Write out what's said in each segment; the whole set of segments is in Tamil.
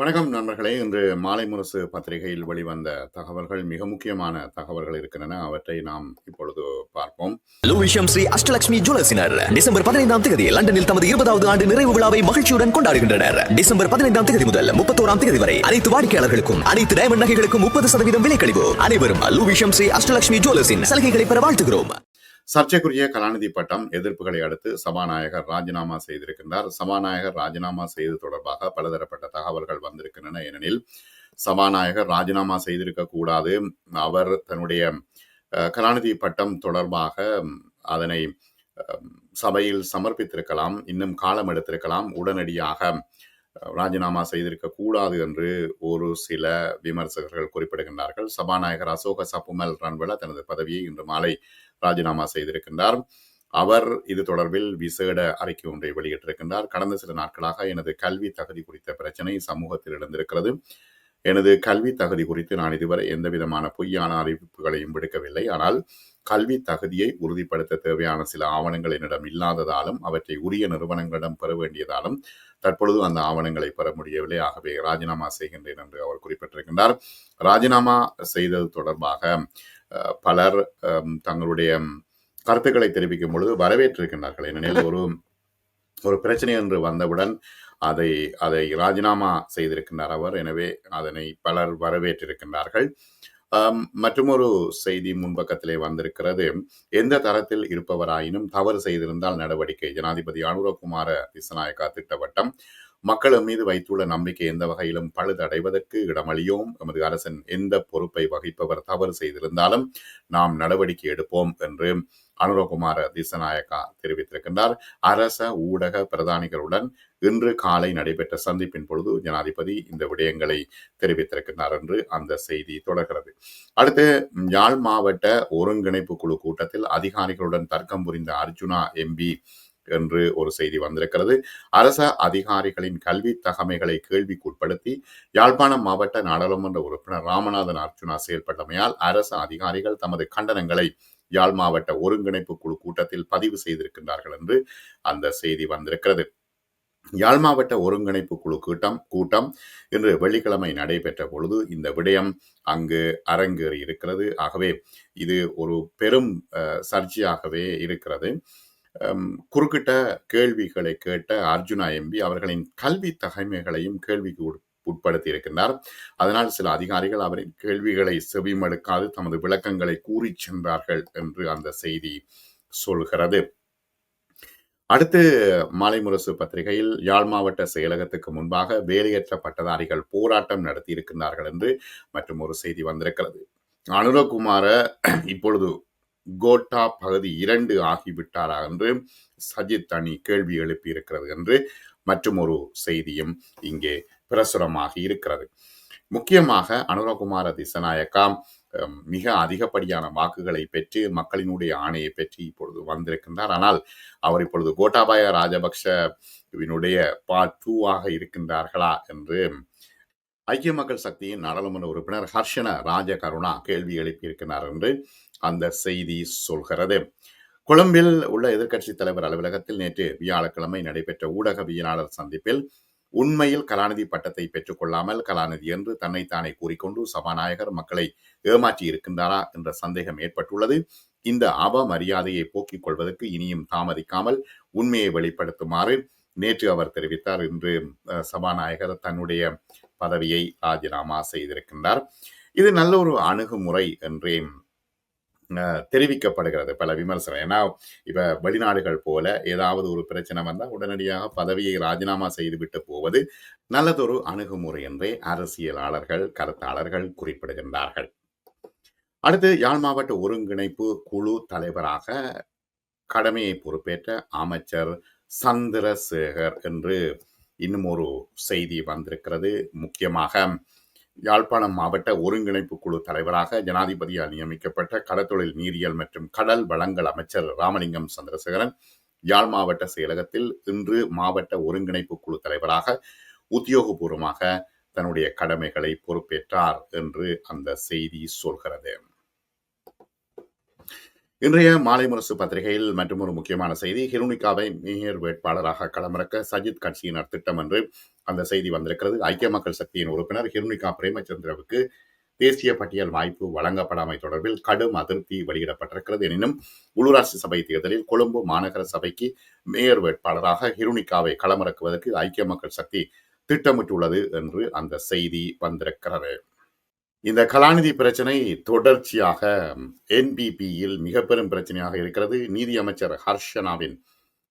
வணக்கம் நண்பர்களே. இன்று மாலை முரசு பத்திரிகையில் வெளிவந்த தகவல்கள் மிக முக்கியமான தகவல்கள் இருக்கின்றன. அவற்றை நாம் இப்பொழுது பார்ப்போம். லூவிஷம் ஸ்ரீ அஷ்டலட்சுமி ஜுவல்லர்ஸினர். டிசம்பர் பதினைந்தாம் தேதி லண்டனில் தமது இருபதாவது ஆண்டு நிறைவு விழாவை மகிழ்ச்சியுடன் கொண்டாடுகின்றனர். டிசம்பர் பதினைந்தாம் தேதி முதல் முப்பத்தோராம் தேதி வரை அனைத்து வாடிக்கையாளர்களுக்கும் அனைத்து டைமண்ட் நகைகளுக்கும் முப்பது சதவீதம் விலை கழிவு அனைவரும் லூவிஷம் ஸ்ரீ அஷ்டலட்சுமி ஜுவல்லர்ஸின் சலுகைகளை பெற வாழ்த்துகிறோம். சர்ச்சைக்குரிய கலாநிதி பட்டம் எதிர்ப்புகளை அடுத்து சபாநாயகர் ராஜினாமா செய்திருக்கின்றார். சபாநாயகர் ராஜினாமா செய்து தொடர்பாக பலதரப்பட்ட தகவல்கள் வந்திருக்கின்றன. ஏனெனில் சபாநாயகர் ராஜினாமா செய்திருக்க கூடாது. அவர் தன்னுடைய அஹ், கலாநிதி பட்டம் தொடர்பாக அதனை சபையில் சமர்ப்பித்திருக்கலாம். இன்னும் காலம் எடுத்திருக்கலாம் உடனடியாக ராஜினாமா செய்திருக்க கூடாது என்று ஒரு சில விமர்சகர்கள் குறிப்பிடுகின்றார்கள். சபாநாயகர் அசோக சப்புமல் ரன்வெல தனது பதவியை இன்று மாலை ராஜினாமா செய்திருக்கின்றார். அவர் இது தொடர்பில் விசேட அறிக்கை ஒன்றை வெளியிட்டிருக்கின்றார். கடந்த சில நாட்களாக எனது கல்வி தகுதி குறித்த பிரச்சனை சமூகத்தில் எழுந்திருக்கிறது. எனது கல்வி தகுதி குறித்து நான் இதுவரை எந்த விதமான பொய்யான அறிவிப்புகளையும் விடுக்கவில்லை. ஆனால் கல்வி தகுதியை உறுதிப்படுத்த தேவையான சில ஆவணங்கள் என்னிடம் இல்லாததாலும் அவற்றை உரிய நிறுவனங்களிடம் பெற வேண்டியதாலும் தற்பொழுது அந்த ஆவணங்களை பெற முடியவில்லை. ஆகவே ராஜினாமா செய்கின்றேன் என்று அவர் குறிப்பிட்டிருக்கின்றார். ராஜினாமா செய்தது தொடர்பாக பலர் தங்களுடைய கருத்துக்களை தெரிவிக்கும் பொழுது வரவேற்றிருக்கின்றார்கள். ஏனெனில் ஒரு ஒரு பிரச்சனை என்று வந்தவுடன் அதை அதை ராஜினாமா செய்திருக்கின்றார் அவர். எனவே அதனை பலர் வரவேற்றிருக்கின்றார்கள். மற்றொரு மற்றுமொரு செய்தி முன்பக்கத்திலே வந்திருக்கிறது. எந்த தரத்தில் இருப்பவராயினும் தவறு செய்திருந்தால் நடவடிக்கை. ஜனாதிபதி அனுரகுமார திசநாயக்கா திட்டவட்டம். மக்கள் மீது வைத்துள்ள நம்பிக்கை எந்த வகையிலும் பழுதடைவதற்கு இடமளியோம். எமது அரசின் எந்த பொறுப்பை வகிப்பவர் தவறு செய்திருந்தாலும் நாம் நடவடிக்கை எடுப்போம் என்று அனுரகுமார திசநாயக்கா தெரிவித்திருக்கின்றார். அரச ஊடக பிரதானிகளுடன் இன்று காலை நடைபெற்ற சந்திப்பின் பொழுது ஜனாதிபதி இந்த விடயங்களை தெரிவித்திருக்கின்றார் என்று அந்த செய்தி தொடர்கிறது. அடுத்து யாழ் மாவட்ட ஒருங்கிணைப்பு குழு கூட்டத்தில் அதிகாரிகளுடன் தர்க்கம் புரிந்த அர்ஜுனா எம்பி என்று ஒரு செய்தி வந்திருக்கிறது. அரச அதிகாரிகளின் கல்வி தகமைகளை கேள்விக்குட்படுத்தி யாழ்ப்பாணம் மாவட்ட நாடாளுமன்ற உறுப்பினர் ராமநாதன் அர்ஜுனா செயல்பட்டமையால் அரச அதிகாரிகள் தமது கண்டனங்களை யாழ் மாவட்ட ஒருங்கிணைப்பு குழு கூட்டத்தில் பதிவு செய்திருக்கின்றார்கள் என்று அந்த செய்தி வந்திருக்கிறது. யாழ் மாவட்ட ஒருங்கிணைப்பு குழு கூட்டம் கூட்டம் இன்று வெள்ளிக்கிழமை நடைபெற்ற பொழுது இந்த விடயம் அங்கு அரங்கேறி இருக்கிறது. ஆகவே இது ஒரு பெரும் சர்ச்சையாகவே இருக்கிறது. குறுக்கிட்ட கேள்விகளை கேட்ட அர்ஜுனா எம்பி அவர்களின் கல்வி தகைமைகளையும் கேள்விக்கு உட்படுத்தி இருக்கின்றார் அதனால் சில அதிகாரிகள் அவரின் கேள்விகளை செவிமடுக்காது தமது விளக்கங்களை கூறிச் சென்றார்கள் என்று அந்த செய்தி சொல்கிறது. அடுத்து மாலை முரசு பத்திரிகையில் யாழ் மாவட்ட செயலகத்துக்கு முன்பாக வேலையற்ற பட்டதாரிகள் போராட்டம் நடத்தியிருக்கின்றார்கள் என்று மற்றும் ஒரு செய்தி வந்திருக்கிறது. அனுரகுமார இப்பொழுது கோட்டா பகுதி இரண்டு ஆகிவிட்டாரா என்று சஜித் அணி கேள்வி எழுப்பியிருக்கிறது என்று மற்றும் ஒரு செய்தியும் இங்கே பிரசுரமாகி இருக்கிறது. முக்கியமாக அனுரகுமார திசநாயக்கா மிக அதிகப்படியான வாக்குகளை பெற்று மக்களினுடைய ஆணையை பெற்று இப்பொழுது வந்திருக்கின்றார். ஆனால் அவர் இப்பொழுது கோட்டாபாய ராஜபக்ஷவினுடைய பார்ட் டூவாக இருக்கின்றார்களா என்று ஐக்கிய மக்கள் சக்தியின் நாடாளுமன்ற உறுப்பினர் ஹர்ஷன ராஜகருணா கேள்வி எழுப்பியிருக்கிறார் என்று அந்த செய்தி சொல்கிறது. கொழும்பில் உள்ள எதிர்க்கட்சித் தலைவர் அலுவலகத்தில் நேற்று வியாழக்கிழமை நடைபெற்ற ஊடகவியலாளர் சந்திப்பில் உண்மையில் கலாநிதி பட்டத்தை பெற்றுக்கொள்ளாமல் கலாநிதி என்று தன்னைத்தானே கூறிக்கொண்டு சபாநாயகர் மக்களை ஏமாற்றி இருக்கின்றாரா என்ற சந்தேகம் ஏற்பட்டுள்ளது. இந்த அவமரியாதையை போக்கிக் கொள்வதற்கு இனியும் தாமதிக்காமல் உண்மையை வெளிப்படுத்துமாறு நேற்று அவர் தெரிவித்தார். இன்று சபாநாயகர் தன்னுடைய பதவியை ராஜினாமா செய்திருக்கின்றார். இது நல்ல ஒரு அணுகுமுறை என்றே தெரிவிக்கப்படுகிறது பல விமர்சனம். ஏன்னா இப்ப வெளிநாடுகள் போல ஏதாவது ஒரு பிரச்சனை வந்தால் உடனடியாக பதவியை ராஜினாமா செய்துவிட்டு போவது நல்லதொரு அணுகுமுறை என்றே அரசியலாளர்கள் கருத்தாளர்கள் குறிப்பிடுகின்றார்கள். அடுத்து யாழ் மாவட்ட ஒருங்கிணைப்பு குழு தலைவராக கடமையை பொறுப்பேற்ற அமைச்சர் சந்திரசேகர் என்று இன்னும் ஒரு செய்தி வந்திருக்கிறது. முக்கியமாக யாழ்ப்பாணம் மாவட்ட ஒருங்கிணைப்பு குழு தலைவராக ஜனாதிபதியால் நியமிக்கப்பட்ட கடத்தொழில் நீரியல் மற்றும் கடல் வளங்கள் அமைச்சர் ராமலிங்கம் சந்திரசேகரன் யாழ் மாவட்ட செயலகத்தில் இன்று மாவட்ட ஒருங்கிணைப்பு குழு தலைவராக உத்தியோகபூர்வமாக தன்னுடைய கடமைகளை பொறுப்பேற்றார் என்று அந்த செய்தி சொல்கிறது. இன்றைய மாலை முரசு பத்திரிகையில் மற்றும் ஒரு முக்கியமான செய்தி ஹிருனிகாவை மேயர் வேட்பாளராக களமிறக்க சஜித் கட்சியினர் திட்டம் என்று அந்த செய்தி வந்திருக்கிறது. ஐக்கிய மக்கள் சக்தியின் உறுப்பினர் ஹிருனிகா பிரேமச்சந்திரவுக்கு தேசிய பட்டியல் வாய்ப்பு வழங்கப்படாமை தொடர்பில் கடும் அதிருப்தி வெளியிடப்பட்டிருக்கிறது. எனினும் உள்ளூராட்சி சபை தேர்தலில் கொழும்பு மாநகர சபைக்கு மேயர் வேட்பாளராக ஹிருனிகாவை களமிறக்குவதற்கு ஐக்கிய மக்கள் சக்தி திட்டமிட்டுள்ளது என்று அந்த செய்தி வந்திருக்கிறது. இந்த கலாநிதி பிரச்சனை தொடர்ச்சியாக என்பிபியில் மிக பெரும் பிரச்சனையாக இருக்கிறது. நீதி அமைச்சர் ஹர்ஷனாவின்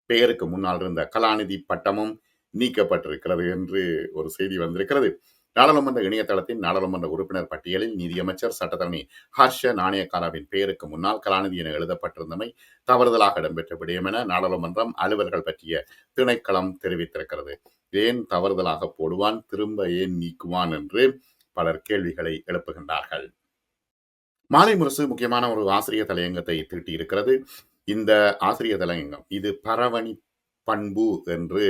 பெயருக்கு முன்னால் இருந்த கலாநிதி பட்டமும் நீக்கப்பட்டிருக்கிறது என்று ஒரு செய்தி வந்திருக்கிறது. நாடாளுமன்ற இணையதளத்தின் நாடாளுமன்ற உறுப்பினர் பட்டியலில் நீதியமைச்சர் சட்டத்தரணி ஹர்ஷ நாணயக்காராவின் பெயருக்கு முன்னால் கலாநிதி என எழுதப்பட்டிருந்தமை தவறுதலாக இடம்பெற்ற விடயம் என நாடாளுமன்றம் அலுவல்கள் பற்றிய திணைக்களம் தெரிவித்திருக்கிறது. ஏன் தவறுதலாக போடுவான் திரும்ப ஏன் நீக்குவான் என்று பலர் கேள்விகளை எழுப்புகின்றார்கள். மாலை முரசு முக்கியமான ஒரு ஆசிரியர் தலையங்கத்தை தீட்டியிருக்கிறது இந்த ஆசிரியர் தலையங்கம் இது பரவணி பண்பு என்று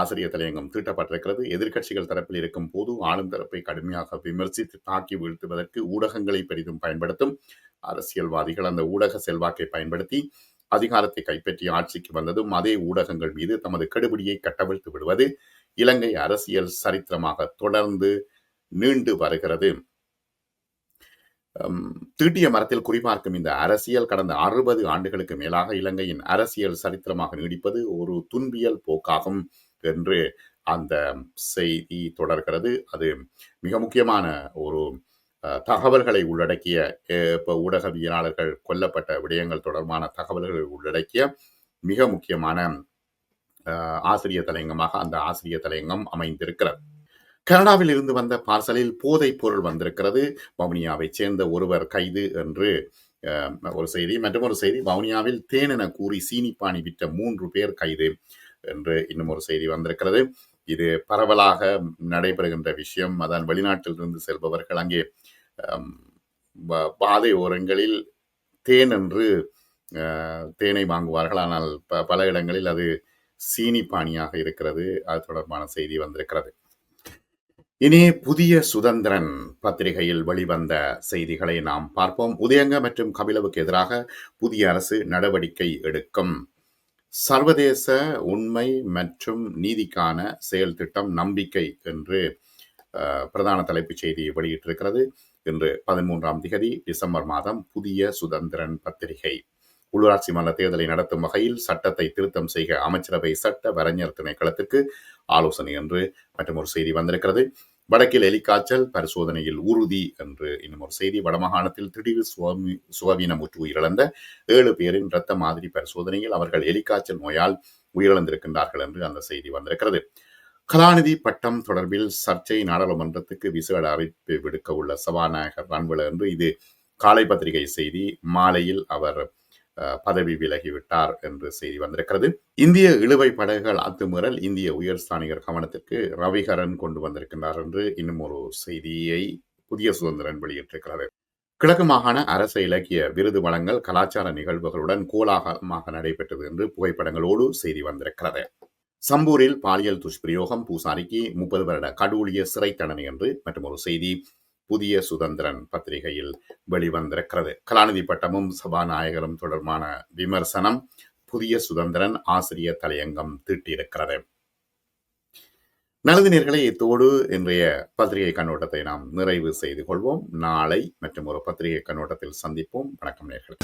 ஆசிரியர் தலையங்கம் தீட்டப்பட்டிருக்கிறது. எதிர்க்கட்சிகள் தரப்பில் இருக்கும் போது ஆளும் தரப்பை கடுமையாக விமர்சித்து தாக்கி வீழ்த்துவதற்கு ஊடகங்களை பெரிதும் பயன்படுத்தும். அரசியல்வாதிகள் அந்த ஊடக செல்வாக்கை பயன்படுத்தி அதிகாரத்தை கைப்பற்றி ஆட்சிக்கு வந்ததும் அதே ஊடகங்கள் மீது தமது கெடுபிடியை கட்டவிழ்த்து விடுவது இலங்கை அரசியல் சரித்திரமாக தொடர்ந்து நீண்டு வருகிறது. தீட்டிய மரத்தில் குறிபார்க்கும் இந்த அரசியல் கடந்த அறுபது ஆண்டுகளுக்கு மேலாக இலங்கையின் அரசியல் சரித்திரமாக நீடிப்பது ஒரு துன்பியல் போக்காகும் என்று அந்த செய்தி தொடர்கிறது. அது மிக முக்கியமான ஒரு அஹ், தகவல்களை உள்ளடக்கிய இப்போ ஊடகவியலாளர்கள் கொல்லப்பட்ட விடயங்கள் தொடர்பான தகவல்களை உள்ளடக்கிய மிக முக்கியமான அஹ், ஆசிரியர் தலையங்கமாக அந்த ஆசிரியர் தலையங்கம் அமைந்திருக்கிறது. கனடாவில் இருந்து வந்த பார்சலில் போதைப் பொருள் வந்திருக்கிறது. வவுனியாவைச் சேர்ந்த ஒருவர் கைது என்று ஒரு செய்தி மற்றும் ஒரு செய்தி வவுனியாவில் தேனென கூறி சீனிப்பாணி விற்ற மூன்று பேர் கைது என்று இன்னும் ஒரு செய்தி வந்திருக்கிறது. இது பரவலாக நடைபெறுகின்ற விஷயம். அதான் வெளிநாட்டிலிருந்து செல்பவர்கள் அங்கே பாதை ஓரங்களில் தேன் என்று தேனை வாங்குவார்கள். ஆனால் ப- பல இடங்களில் அது சீனி இருக்கிறது. அது தொடர்பான செய்தி வந்திருக்கிறது. இனி புதிய சுதந்திரன் பத்திரிகையில் வெளிவந்த செய்திகளை நாம் பார்ப்போம். உதயங்க மற்றும் கபிலவுக்கு எதிராக புதிய அரசு நடவடிக்கை எடுக்கும். சர்வதேச உண்மை மற்றும் நீதிக்கான செயல் திட்டம் நம்பிக்கை என்று பிரதான தலைப்புச் செய்தி வெளியிட்டிருக்கிறது. இன்று பதிமூன்றாம் திகதி டிசம்பர் மாதம் புதிய சுதந்திரன் பத்திரிகை. உள்ளூராட்சி மன்ற தேர்தலை நடத்தும் வகையில் சட்டத்தை திருத்தம் செய்க அமைச்சரவை சட்ட வரைஞர் திணைக்களத்திற்கு ஆலோசனை என்று மற்றும் ஒரு செய்தி வந்திருக்கிறது. வடக்கில் எலிக்காய்ச்சல் பரிசோதனையில் உறுதி என்று இன்னும் ஒரு செய்தி. வடமாகாணத்தில் திடீர் சுவாமி சுகவீனமுற்று உயிரிழந்த ஏழு பேரின் இரத்த மாதிரி பரிசோதனையில் அவர்கள் எலிக்காய்ச்சல் நோயால் உயிரிழந்திருக்கின்றார்கள் என்று அந்த செய்தி வந்திருக்கிறது. கலாநிதி பட்டம் தொடர்பில் சர்ச்சை நாடாளுமன்றத்துக்கு விசேட அறிவிப்பு விடுக்க உள்ள சபாநாயகர் ரன்வில என்று இது காலை பத்திரிகை செய்தி. மாலையில் அவர் பதவி விலகிவிட்டார் என்று செய்தி வந்திருக்கிறது. இந்திய இழுவை படகுகள் அத்துமீறல் இந்திய உயர்ஸ்தானிகர் கவனத்திற்கு ரவிகரன் கொண்டு வந்திருக்கின்றார் என்று இன்னும் ஒரு செய்தியை புதிய சுதந்திரன் வெளியிட்டிருக்கிறது. கிழக்கு மாகாண அரச இலக்கிய விருது வழங்கல் கலாச்சார நிகழ்வுகளுடன் கோலாகலமாக நடைபெற்றது என்று புகைப்படங்களோடு செய்தி வந்திருக்கிறது. சம்பூரில் பாலியல் துஷ்பிரயோகம் பூசாரிக்கு முப்பது வருட கடூழிய சிறை தண்டனை என்று மற்றும் ஒரு செய்தி. புதிய சுதந்திரன் பத்திரிகையில் வெளிவந்திருக்கிறது. கலாநிதி பட்டமும் சபாநாயகரும் தொடர்பான விமர்சனம் புதிய சுதந்திரன் ஆசிரியர் தலையங்கம் தீட்டியிருக்கிறது. நல்லது இத்தோடு இன்றைய பத்திரிகை கண்ணோட்டத்தை நாம் நிறைவு செய்து கொள்வோம். நாளை மற்றும் ஒரு பத்திரிகை கண்ணோட்டத்தில் சந்திப்போம். வணக்கம் நேர்களே